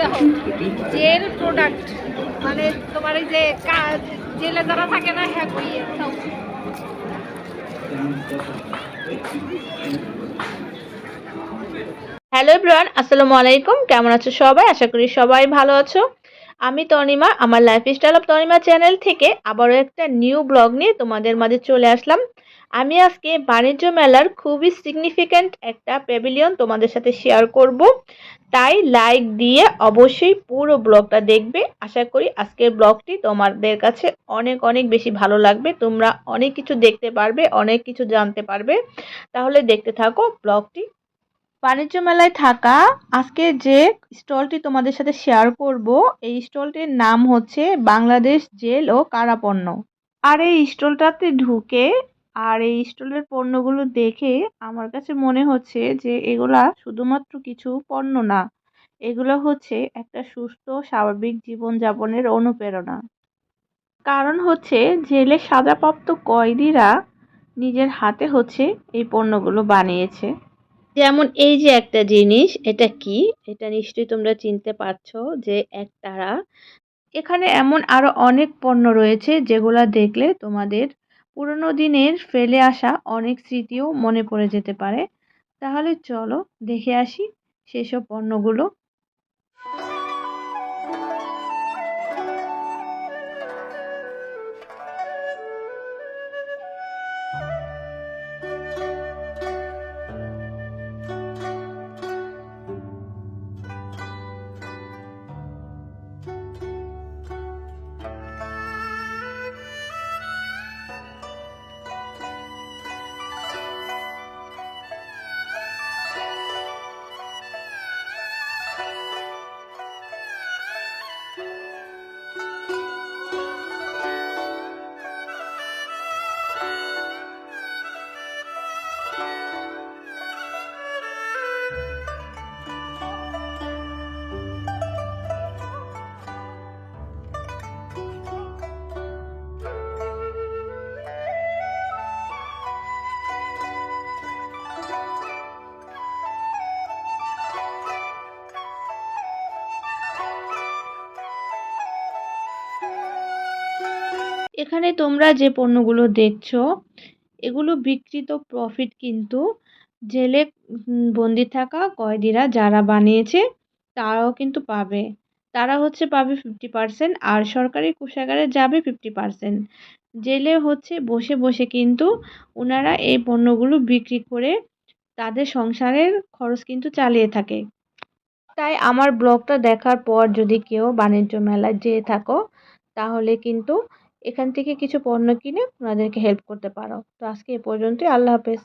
দেখো jail product মানে তোমার এই যে জেলে যারা থাকে না হ্যাঁ তাও। হ্যালো এভরিওয়ান আসসালামু আলাইকুম। কেমন আছো সবাই? আশা করি সবাই ভালো আছো। আমি তনিমা, আমার লাইফস্টাইল অফ তনিমা চ্যানেল থেকে আবারও একটা নিউ ব্লগ নিয়ে তোমাদের মাঝে চলে আসলাম। আমি আজকে বাণিজ্য মেলার খুবই সিগনিফিক্যান্ট একটা প্যাভিলিয়ন তোমাদের সাথে শেয়ার করব। তাই লাইক দিয়ে অবশ্যই পুরো ব্লগটা দেখবে। আশা করি আজকের ব্লগটি তোমাদের কাছে অনেক অনেক বেশি ভালো লাগবে। তোমরা অনেক কিছু দেখতে পারবে, অনেক কিছু জানতে পারবে। তাহলে দেখতে থাকো ব্লগটি বাণিজ্য মেলায় থাকা আজকে যে স্টলটি তোমাদের সাথে শেয়ার করব, এই স্টলটির নাম হচ্ছে বাংলাদেশ জেল ও কারাপণ্য। আর এই স্টলটাতে ঢুকে আর এই স্টলের পণ্যগুলো দেখে আমার কাছে মনে হচ্ছে যে এগুলা শুধুমাত্র কিছু পণ্য না, এগুলো হচ্ছে একটা সুস্থ, স্বাভাবিক জীবনযাপনের অনুপ্রেরণা। কারণ হচ্ছে জেলে সাজাপ্রাপ্ত কয়েদিরা নিজের হাতে হচ্ছে এই পণ্যগুলো বানিয়েছে। যেমন এই যে একটা জিনিস, এটা কি? এটা নিশ্চয়ই তোমরা চিনতে পারছ যে এক তারা। এখানে এমন আরও অনেক পণ্য রয়েছে যেগুলা দেখলে তোমাদের পুরোনো দিনের ফেলে আসা অনেক স্মৃতিও মনে পড়ে যেতে পারে। তাহলে চলো দেখে আসি সেসব পণ্যগুলো এখানে তোমরা যে পণ্যগুলো দেখছ, এগুলো বিকৃত প্রফিট কিন্তু জেলে বন্দি থাকা কয়েদিরা যারা বানিয়েছে, তারাও কিন্তু পাবে। তারা হচ্ছে পাবে ফিফটি পার্সেন্ট আর সরকারি কোষাগারে যাবে ফিফটি পার্সেন্ট জেলে হচ্ছে বসে বসে কিন্তু ওনারা এই পণ্যগুলো বিক্রি করে তাদের সংসারের খরচ কিন্তু চালিয়ে থাকে। তাই আমার ব্লগটা দেখার পর যদি কেউ বাণিজ্য মেলায় যেয়ে থাকো, তাহলে কিন্তু এখান থেকে কিছু পণ্য কিনে ওনাদেরকে হেল্প করতে পারো। তো আজকে এ পর্যন্তই। আল্লাহ হাফেজ।